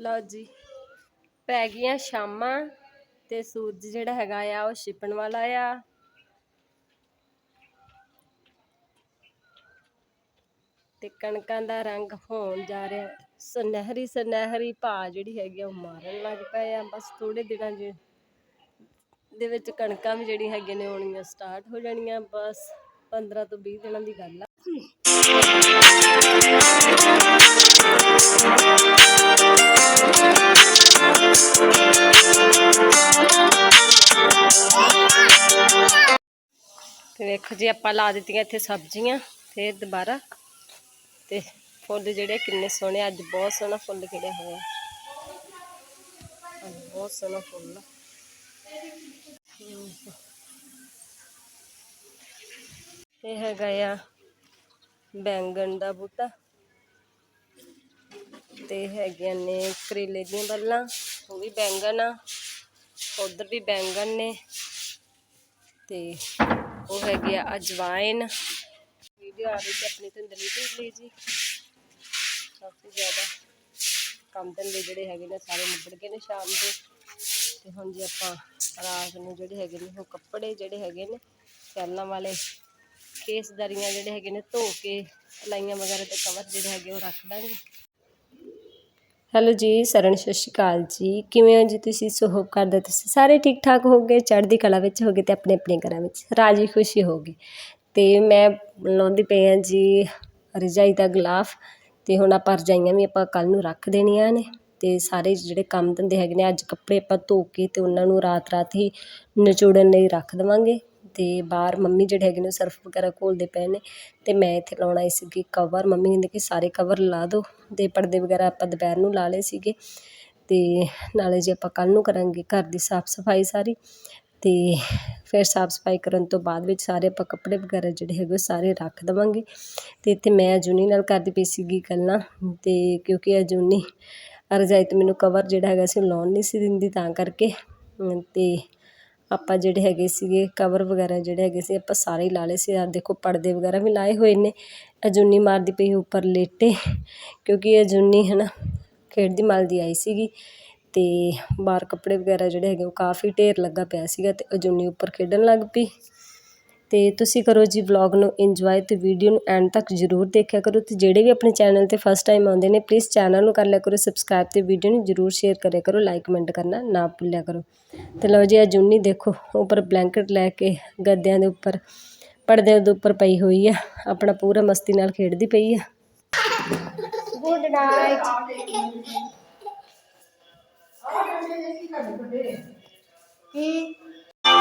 ਲਓ ਜੀ, ਪੈ ਗਈਆਂ ਸ਼ਾਮਾਂ ਤੇ ਸੂਰਜ ਜਿਹੜਾ ਹੈਗਾ ਆ, ਉਹ ਛਿਪਣ ਵਾਲਾ ਆ। ਤੇ ਕਣਕਾਂ ਦਾ ਰੰਗ ਹੋਣ ਜਾ ਰਿਹਾ, ਸੁਨਹਿਰੀ ਸੁਨਹਿਰੀ ਭਾ ਜਿਹੜੀ ਹੈਗੀ ਆ, ਉਹ ਮਾਰਨ ਲੱਗ ਪਏ ਆ। ਬਸ ਥੋੜੇ ਦਿਨਾਂ 'ਚ ਦੇ ਵਿੱਚ ਕਣਕਾਂ ਵੀ ਜਿਹੜੀ ਹੈਗੇ ਨੇ, ਆਉਣੀਆਂ ਸਟਾਰਟ ਹੋ ਜਾਣੀਆਂ। ਬਸ 15 ਤੋਂ 20 ਦਿਨਾਂ ਦੀ ਗੱਲ ਆ। ਤੇ ਵੇਖੋ ਜੀ ਆਪਾਂ ਲਾ ਦਿੱਤੀਆਂ ਇੱਥੇ ਸਬਜ਼ੀਆਂ ਫਿਰ ਦੁਬਾਰਾ ਤੇ ਫੁੱਲ ਜਿਹੜੇ ਕਿੰਨੇ ਸੋਹਣੇ ਅੱਜ ਬਹੁਤ ਸੋਹਣਾ ਫੁੱਲ ਖਿੜਿਆ ਹੋਇਆ ਅੱਜ ਬਹੁਤ ਸੋਹਣਾ ਫੁੱਲ ਆ ਹਮ। ਇਹ ਹੈਗਾ ਆ ਬੈਂਗਣ ਦਾ ਬੂਟਾ ਤੇ ਹੈਗੀਆਂ ਨੇ ਕਰੇਲੇ ਦੀਆਂ ਬੱਲਾਂ, ਉਹ ਵੀ ਬੈਂਗਣ ਆ, ਉਧਰ ਵੀ ਬੈਂਗਣ ਨੇ ਤੇ ਉਹ ਹੈਗੇ ਆ ਅਜਵਾਇਨ ਵੀਡੀਓ ਆ ਰਹੀ ਸੀ ਆਪਣੀ ਧੁੰਦਲੀ ਲਈ ਜੀ। ਕਾਫੀ ਜ਼ਿਆਦਾ ਕੰਮ ਧੰਦੇ ਜਿਹੜੇ ਹੈਗੇ ਨੇ ਸਾਰੇ ਨਿਬੜ ਗਏ ਨੇ ਸ਼ਾਮ ਦੇ। ਤੇ ਹੁਣ ਜੀ ਆਪਾਂ ਰਾਤ ਨੂੰ ਜਿਹੜੇ ਹੈਗੇ ਨੇ ਉਹ ਕੱਪੜੇ ਜਿਹੜੇ ਹੈਗੇ ਨੇ ਸੈਲਾਂ ਵਾਲੇ ਕੇਸਦਾਰੀਆਂ ਜਿਹੜੇ ਹੈਗੇ ਨੇ ਧੋ ਕੇ ਲਾਈਆਂ ਵਗੈਰਾ ਤੇ ਕਵਰ ਜਿਹੜੇ ਹੈਗੇ ਉਹ ਰੱਖ ਦਾਂਗੇ। ਹੈਲੋ ਜੀ, ਸਰਨ ਸਤਿ ਸ਼੍ਰੀ ਅਕਾਲ ਜੀ। ਕਿਵੇਂ ਹੋ ਜੀ ਤੁਸੀਂ? ਸੋ ਹੋਪ ਕਰਦੇ ਤੁਸੀਂ ਸਾਰੇ ਠੀਕ ਠਾਕ ਹੋਗੇ? ਚੜ੍ਹਦੀ ਕਲਾ ਵਿੱਚ ਹੋਗੇ ਤੇ ਆਪਣੇ ਆਪਣੇ ਘਰਾਂ ਵਿੱਚ? ਰਾਜੀ ਖੁਸ਼ੀ ਹੋਗੇ ਤੇ ਮੈਂ ਲਾਉਂਦੀ ਪਈ ਹਾਂ ਜੀ ਰਜਾਈ ਦਾ ਗਲਾਫ ਤੇ ਹੁਣ ਆਪਾਂ ਰਜਾਈਆਂ ਵੀ ਆਪਾਂ ਕੱਲ ਨੂੰ ਰੱਖ ਦੇਣੀਆਂ ਨੇ ਤੇ ਸਾਰੇ ਜਿਹੜੇ ਕੰਮ ਧੰਦੇ ਹੈਗੇ ਨੇ, ਅੱਜ ਕੱਪੜੇ ਆਪਾਂ ਧੋ ਕੇ ਤੇ ਉਹਨਾਂ ਨੂੰ ਰਾਤ ਰਾਤ ਹੀ ਨਿਚੋੜਨ ਲਈ ਰੱਖ ਦੇਵਾਂਗੇ। ਅਤੇ ਬਾਹਰ ਮੰਮੀ ਜਿਹੜੇ ਹੈਗੇ ਨੇ ਉਹ ਸਰਫ ਵਗੈਰਾ ਘੋਲਦੇ ਪਏ ਨੇ ਅਤੇ ਮੈਂ ਇੱਥੇ ਲਾਉਣ ਆਈ ਸੀਗੀ ਕਵਰ ਮੰਮੀ ਕਹਿੰਦੇ ਕਿ ਸਾਰੇ ਕਵਰ ਲਾ ਦਿਓ ਅਤੇ ਪਰਦੇ ਵਗੈਰਾ ਆਪਾਂ ਦੁਪਹਿਰ ਨੂੰ ਲਾ ਲਏ ਸੀਗੇ ਅਤੇ ਨਾਲੇ ਜੇ ਆਪਾਂ ਕੱਲ੍ਹ ਨੂੰ ਕਰਾਂਗੇ ਘਰ ਦੀ ਸਾਫ਼ ਸਫ਼ਾਈ ਸਾਰੀ ਅਤੇ ਫਿਰ ਸਾਫ਼ ਸਫ਼ਾਈ ਕਰਨ ਤੋਂ ਬਾਅਦ ਵਿੱਚ ਸਾਰੇ ਆਪਾਂ ਕੱਪੜੇ ਵਗੈਰਾ ਜਿਹੜੇ ਹੈਗੇ ਉਹ ਸਾਰੇ ਰੱਖ ਦੇਵਾਂਗੇ ਅਤੇ ਇੱਥੇ ਮੈਂ ਅਜੂਨੀ ਨਾਲ ਕਰਦੀ ਪਈ ਸੀਗੀ ਗੱਲਾਂ ਅਤੇ ਕਿਉਂਕਿ ਅਜੂਨੀ ਰਜਾਈ ਤੋਂ ਮੈਨੂੰ ਕਵਰ ਜਿਹੜਾ ਹੈਗਾ ਸੀ ਲਾਉਣ ਨਹੀਂ ਸੀ ਦਿੰਦੀ ਤਾਂ ਕਰਕੇ ਅਤੇ ਆਪਾਂ ਜਿਹੜੇ ਹੈਗੇ ਸੀਗੇ ਕਵਰ ਵਗੈਰਾ ਜਿਹੜੇ ਹੈਗੇ ਸੀ, ਆਪਾਂ ਸਾਰੇ ਹੀ ਲਾ ਲਏ ਸੀ। ਆ ਦੇਖੋ, ਪਰਦੇ ਵਗੈਰਾ ਵੀ ਲਾਏ ਹੋਏ ਨੇ। ਅਜੂਨੀ ਮਾਰਦੀ ਪਈ ਉੱਪਰ ਲੇਟੇ, ਕਿਉਂਕਿ ਅਜੂਨੀ ਹੈ ਨਾ ਖੇਡਦੀ ਮਲਦੀ ਆਈ ਸੀਗੀ। ਅਤੇ ਬਾਹਰ ਕੱਪੜੇ ਵਗੈਰਾ ਜਿਹੜੇ ਹੈਗੇ, ਉਹ ਕਾਫੀ ਢੇਰ ਲੱਗਾ ਪਿਆ ਸੀਗਾ ਅਤੇ ਅਜੂਨੀ ਉੱਪਰ ਖੇਡਣ ਲੱਗ ਪਈ। ਅਤੇ ਤੁਸੀਂ ਕਰੋ ਜੀ ਵਲੋਗ ਨੂੰ ਇੰਜੋਏ ਅਤੇ ਵੀਡੀਓ ਨੂੰ ਐਂਡ ਤੱਕ ਜ਼ਰੂਰ ਦੇਖਿਆ ਕਰੋ ਅਤੇ ਜਿਹੜੇ ਵੀ ਆਪਣੇ ਚੈਨਲ 'ਤੇ ਫਸਟ ਟਾਈਮ ਆਉਂਦੇ ਨੇ ਪਲੀਜ਼ ਚੈਨਲ ਨੂੰ ਕਰ ਲਿਆ ਕਰੋ ਸਬਸਕ੍ਰਾਈਬ ਅਤੇ ਵੀਡੀਓ ਨੂੰ ਜ਼ਰੂਰ ਸ਼ੇਅਰ ਕਰਿਆ ਕਰੋ ਲਾਈਕ ਕਮੈਂਟ ਕਰਨਾ ਨਾ ਭੁੱਲਿਆ ਕਰੋ। ਅਤੇ ਲਓ ਜੀ ਅਜੂਨੀ ਦੇਖੋ, ਉੱਪਰ ਬਲੈਂਕਟ ਲੈ ਕੇ ਗੱਦਿਆਂ ਦੇ ਉੱਪਰ ਪਰਦੇ ਦੇ ਉੱਪਰ ਪਈ ਹੋਈ ਆ, ਆਪਣਾ ਪੂਰਾ ਮਸਤੀ ਨਾਲ ਖੇਡਦੀ ਪਈ ਆ। ਗੁੱਡ ਨਾਈਟ ਕੀ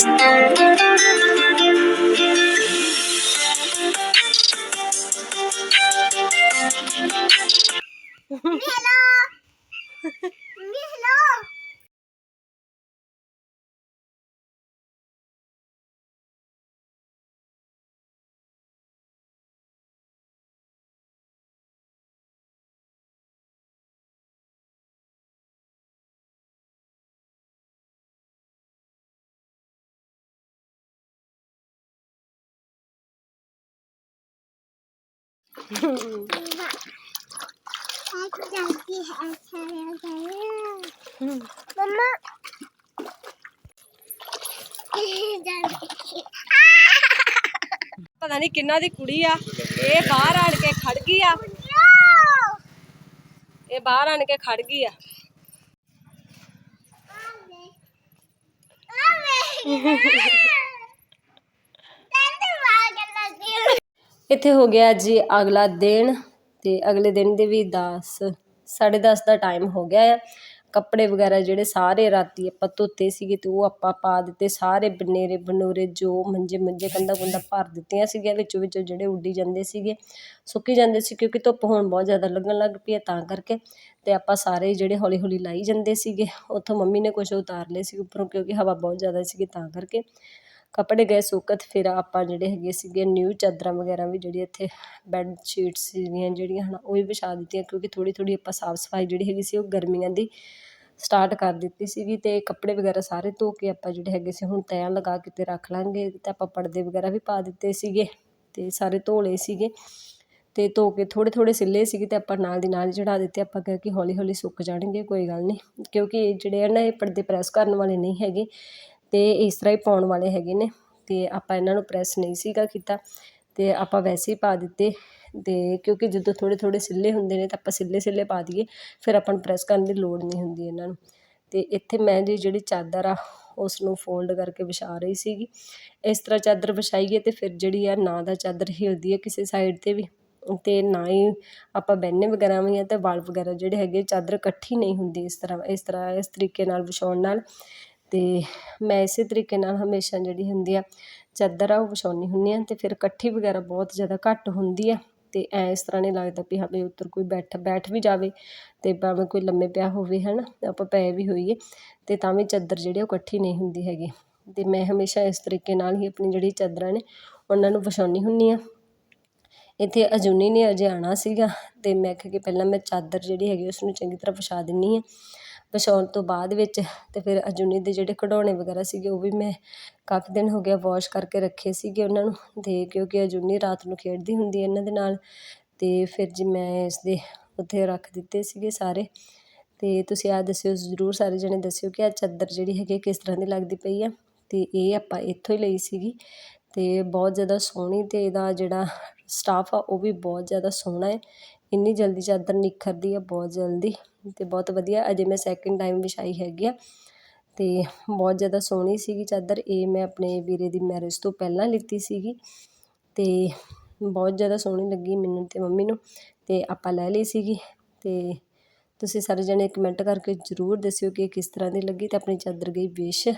Thank you. ਪਤਾ ਨਹੀਂ ਕਿੰਨਾ ਦੀ ਕੁੜੀ ਆ। ਇਹ ਬਾਹਰ ਆਣ ਕੇ ਖੜ ਗਈ ਆ। ਇਹ ਬਾਹਰ ਆਣ ਕੇ ਖੜ ਗਈ ਆ। ਇੱਥੇ ਹੋ ਗਿਆ ਜੀ ਅਗਲਾ ਦਿਨ ਅਤੇ ਅਗਲੇ ਦਿਨ ਦੇ ਵੀ ਦਸ, ਸਾਢੇ ਦਸ ਦਾ ਟਾਈਮ ਹੋ ਗਿਆ ਆ। ਕੱਪੜੇ ਵਗੈਰਾ ਜਿਹੜੇ ਸਾਰੇ ਰਾਤੀ ਆਪਾਂ ਧੋਤੇ ਸੀਗੇ ਅਤੇ ਉਹ ਆਪਾਂ ਪਾ ਦਿੱਤੇ, ਸਾਰੇ ਬਨੇਰੇ ਬਨੂਰੇ ਜੋ ਮੰਜੇ ਮੰਜੇ ਕੰਧਾਂ ਕੁੰਦਾ ਭਰ ਦਿੱਤੀਆਂ ਸੀਗੀਆਂ, ਵਿੱਚੋਂ ਵਿੱਚੋਂ ਜਿਹੜੇ ਉੱਡੀ ਜਾਂਦੇ ਸੀਗੇ, ਸੁੱਕੀ ਜਾਂਦੇ ਸੀ ਕਿਉਂਕਿ ਧੁੱਪ ਹੁਣ ਬਹੁਤ ਜ਼ਿਆਦਾ ਲੱਗਣ ਲੱਗ ਪਈ ਹੈ ਤਾਂ ਕਰਕੇ ਅਤੇ ਆਪਾਂ ਸਾਰੇ ਜਿਹੜੇ ਹੌਲੀ ਹੌਲੀ ਲਾਈ ਜਾਂਦੇ ਸੀਗੇ, ਉੱਥੋਂ ਮੰਮੀ ਨੇ ਕੁਛ ਉਤਾਰ ਲਏ ਸੀ ਉੱਪਰੋਂ ਕਿਉਂਕਿ ਹਵਾ ਬਹੁਤ ਜ਼ਿਆਦਾ ਸੀਗੀ ਤਾਂ ਕਰਕੇ। ਕੱਪੜੇ ਗਏ ਸੁੱਕਤ, ਫਿਰ ਆਪਾਂ ਜਿਹੜੇ ਹੈਗੇ ਸੀਗੇ ਨਿਊ ਚਾਦਰਾਂ ਵਗੈਰਾ ਵੀ ਜਿਹੜੀ ਇੱਥੇ ਬੈੱਡ ਸ਼ੀਟਸ ਸੀਗੀਆਂ ਜਿਹੜੀਆਂ ਹੈ ਨਾ ਉਹ ਵੀ ਵਿਛਾ ਦਿੱਤੀਆਂ, ਕਿਉਂਕਿ ਥੋੜ੍ਹੀ ਥੋੜ੍ਹੀ ਆਪਾਂ ਸਾਫ਼ ਸਫ਼ਾਈ ਜਿਹੜੀ ਹੈਗੀ ਸੀ ਉਹ ਗਰਮੀਆਂ ਦੀ ਸਟਾਰਟ ਕਰ ਦਿੱਤੀ ਸੀਗੀ ਅਤੇ ਕੱਪੜੇ ਵਗੈਰਾ ਸਾਰੇ ਧੋ ਕੇ ਆਪਾਂ ਜਿਹੜੇ ਹੈਗੇ ਸੀ ਹੁਣ ਤੈਅ ਲਗਾ ਕੇ ਅਤੇ ਰੱਖ ਲਾਂਗੇ ਅਤੇ ਆਪਾਂ ਪਰਦੇ ਵਗੈਰਾ ਵੀ ਪਾ ਦਿੱਤੇ ਸੀਗੇ ਅਤੇ ਸਾਰੇ ਧੋ ਲਏ ਸੀਗੇ ਅਤੇ ਧੋ ਕੇ ਥੋੜ੍ਹੇ ਥੋੜ੍ਹੇ ਸਿੱਲੇ ਸੀਗੇ ਅਤੇ ਆਪਾਂ ਨਾਲ ਦੀ ਨਾਲ ਚੜਾ ਦਿੱਤੇ, ਆਪਾਂ ਕਿਹਾ ਕਿ ਹੌਲੀ ਹੌਲੀ ਸੁੱਕ ਜਾਣਗੇ, ਕੋਈ ਗੱਲ ਨਹੀਂ, ਕਿਉਂਕਿ ਇਹ ਜਿਹੜੇ ਆ ਨਾ ਇਹ ਪਰਦੇ ਪ੍ਰੈਸ ਕਰਨ ਵਾਲੇ ਨਹੀਂ ਹੈਗੇ ਅਤੇ ਇਸ ਤਰ੍ਹਾਂ ਹੀ ਪਾਉਣ ਵਾਲੇ ਹੈਗੇ ਨੇ ਅਤੇ ਆਪਾਂ ਇਹਨਾਂ ਨੂੰ ਪ੍ਰੈਸ ਨਹੀਂ ਸੀਗਾ ਕੀਤਾ ਅਤੇ ਆਪਾਂ ਵੈਸੇ ਹੀ ਪਾ ਦਿੱਤੇ ਅਤੇ ਕਿਉਂਕਿ ਜਦੋਂ ਥੋੜ੍ਹੇ ਥੋੜ੍ਹੇ ਸਿੱਲੇ ਹੁੰਦੇ ਨੇ ਤਾਂ ਆਪਾਂ ਸਿੱਲੇ ਸਿੱਲੇ ਪਾ ਦਈਏ, ਫਿਰ ਆਪਾਂ ਨੂੰ ਪ੍ਰੈਸ ਕਰਨ ਦੀ ਲੋੜ ਨਹੀਂ ਹੁੰਦੀ ਇਹਨਾਂ ਨੂੰ। ਅਤੇ ਇੱਥੇ ਮੈਂ ਜੀ ਜਿਹੜੀ ਚਾਦਰ ਆ ਉਸ ਨੂੰ ਫੋਲਡ ਕਰਕੇ ਵਿਛਾ ਰਹੀ ਸੀਗੀ। ਇਸ ਤਰ੍ਹਾਂ ਚਾਦਰ ਵਿਛਾਈਏ ਤੇ ਫਿਰ ਜਿਹੜੀ ਆ ਨਾ ਦਾ ਚਾਦਰ ਹਿਲਦੀ ਹੈ ਕਿਸੇ ਸਾਈਡ ਤੇ ਵੀ। ਅਤੇ ਨਾ ਹੀ ਆਪਾਂ ਬਹਿੰਨੇ ਵਗੈਰਾ ਵੀ ਆ ਅਤੇ ਵਾਲ ਵਗੈਰਾ ਜਿਹੜੇ ਹੈਗੇ ਚਾਦਰ ਇਕੱਠੀ ਨਹੀਂ ਹੁੰਦੀ ਇਸ ਤਰ੍ਹਾਂ ਇਸ ਤਰ੍ਹਾਂ, ਇਸ ਤਰੀਕੇ ਨਾਲ ਵਿਛਾਉਣ ਨਾਲ। ਅਤੇ ਮੈਂ ਇਸੇ ਤਰੀਕੇ ਨਾਲ ਹਮੇਸ਼ਾ ਜਿਹੜੀ ਹੁੰਦੀ ਆ ਚਾਦਰ ਆ ਉਹ ਵਿਛਾਉਂਦੀ ਹੁੰਦੀ ਹਾਂ ਅਤੇ ਫਿਰ ਇਕੱਠੀ ਵਗੈਰਾ ਬਹੁਤ ਜ਼ਿਆਦਾ ਘੱਟ ਹੁੰਦੀ ਆ ਅਤੇ ਐਂ ਇਸ ਤਰ੍ਹਾਂ ਨਹੀਂ ਲੱਗਦਾ ਵੀ ਹਾਂ ਉੱਧਰ ਕੋਈ ਬੈਠ ਬੈਠ ਵੀ ਜਾਵੇ ਅਤੇ ਭਾਵੇਂ ਕੋਈ ਲੰਮੇ ਪਿਆ ਹੋਵੇ ਹੈ ਨਾ ਆਪਾਂ ਪਏ ਵੀ ਹੋਈਏ ਅਤੇ ਤਾਂ ਵੀ ਚਾਦਰ ਜਿਹੜੀ ਉਹ ਇਕੱਠੀ ਨਹੀਂ ਹੁੰਦੀ ਹੈਗੀ। ਅਤੇ ਮੈਂ ਹਮੇਸ਼ਾ ਇਸ ਤਰੀਕੇ ਨਾਲ ਹੀ ਆਪਣੀ ਜਿਹੜੀ ਚਾਦਰਾਂ ਨੇ ਉਹਨਾਂ ਨੂੰ ਵਿਛਾਉਂਦੀ ਹੁੰਦੀ ਹਾਂ। ਇੱਥੇ ਅਜੂਨੀ ਨੇ ਅਜੇ ਆਉਣਾ ਸੀਗਾ ਅਤੇ ਮੈਂ ਕਿਹਾ ਕਿ ਪਹਿਲਾਂ ਮੈਂ ਚਾਦਰ ਜਿਹੜੀ ਹੈਗੀ ਉਸ ਨੂੰ ਚੰਗੀ ਤਰ੍ਹਾਂ ਵਿਛਾ ਦਿੰਦੀ ਹਾਂ। ਵਿਛਾਉਣ ਤੋਂ ਬਾਅਦ ਵਿੱਚ ਅਤੇ ਫਿਰ ਅਜੂਨੀ ਦੇ ਜਿਹੜੇ ਖਿਡੌਣੇ ਵਗੈਰਾ ਸੀਗੇ ਉਹ ਵੀ ਮੈਂ ਕਾਫੀ ਦਿਨ ਹੋ ਗਿਆ ਵਾਸ਼ ਕਰਕੇ ਰੱਖੇ ਸੀਗੇ ਉਹਨਾਂ ਨੂੰ ਅਤੇ ਕਿਉਂਕਿ ਅਜੂਨੀ ਰਾਤ ਨੂੰ ਖੇਡਦੀ ਹੁੰਦੀ ਇਹਨਾਂ ਦੇ ਨਾਲ ਅਤੇ ਫਿਰ ਜੀ ਮੈਂ ਇਸ ਉੱਥੇ ਰੱਖ ਦਿੱਤੇ ਸੀਗੇ ਸਾਰੇ। ਅਤੇ ਤੁਸੀਂ ਆਹ ਦੱਸਿਓ, ਜ਼ਰੂਰ ਸਾਰੇ ਜਣੇ ਦੱਸਿਓ ਕਿ ਆਹ ਚਾਦਰ ਜਿਹੜੀ ਹੈਗੀ ਕਿਸ ਤਰ੍ਹਾਂ ਦੀ ਲੱਗਦੀ ਪਈ ਆ? ਅਤੇ ਇਹ ਆਪਾਂ ਇੱਥੋਂ ਹੀ ਲਈ ਸੀਗੀ ਅਤੇ ਬਹੁਤ ਜ਼ਿਆਦਾ ਸੋਹਣੀ ਅਤੇ ਇਹਦਾ ਜਿਹੜਾ ਸਟਾਫ ਆ, ਉਹ ਵੀ ਬਹੁਤ ਜ਼ਿਆਦਾ ਸੋਹਣਾ ਹੈ। ਇੰਨੀ ਜਲਦੀ ਚਾਦਰ ਨਿਖਰਦੀ ਆ, ਬਹੁਤ ਜਲਦੀ ਅਤੇ ਬਹੁਤ ਵਧੀਆ। ਅਜੇ ਮੈਂ ਸੈਕਿੰਡ ਟਾਈਮ ਵਿਛਾਈ ਹੈਗੀ ਆ ਅਤੇ ਬਹੁਤ ਜ਼ਿਆਦਾ ਸੋਹਣੀ ਸੀਗੀ ਚਾਦਰ। ਇਹ ਮੈਂ ਆਪਣੇ ਵੀਰੇ ਦੀ ਮੈਰਿਜ ਤੋਂ ਪਹਿਲਾਂ ਲਿੱਤੀ ਸੀਗੀ ਅਤੇ ਬਹੁਤ ਜ਼ਿਆਦਾ ਸੋਹਣੀ ਲੱਗੀ ਮੈਨੂੰ ਅਤੇ ਮੰਮੀ ਨੂੰ ਅਤੇ ਆਪਾਂ ਲੈ ਲਈ ਸੀਗੀ ਅਤੇ ਤੁਸੀਂ ਸਾਰੇ ਜਣੇ ਕਮੈਂਟ ਕਰਕੇ ਜ਼ਰੂਰ ਦੱਸਿਓ ਕਿ ਕਿਸ ਤਰ੍ਹਾਂ ਦੀ ਲੱਗੀ ਅਤੇ ਆਪਣੀ ਚਾਦਰ ਗਈ ਵਿਸ਼।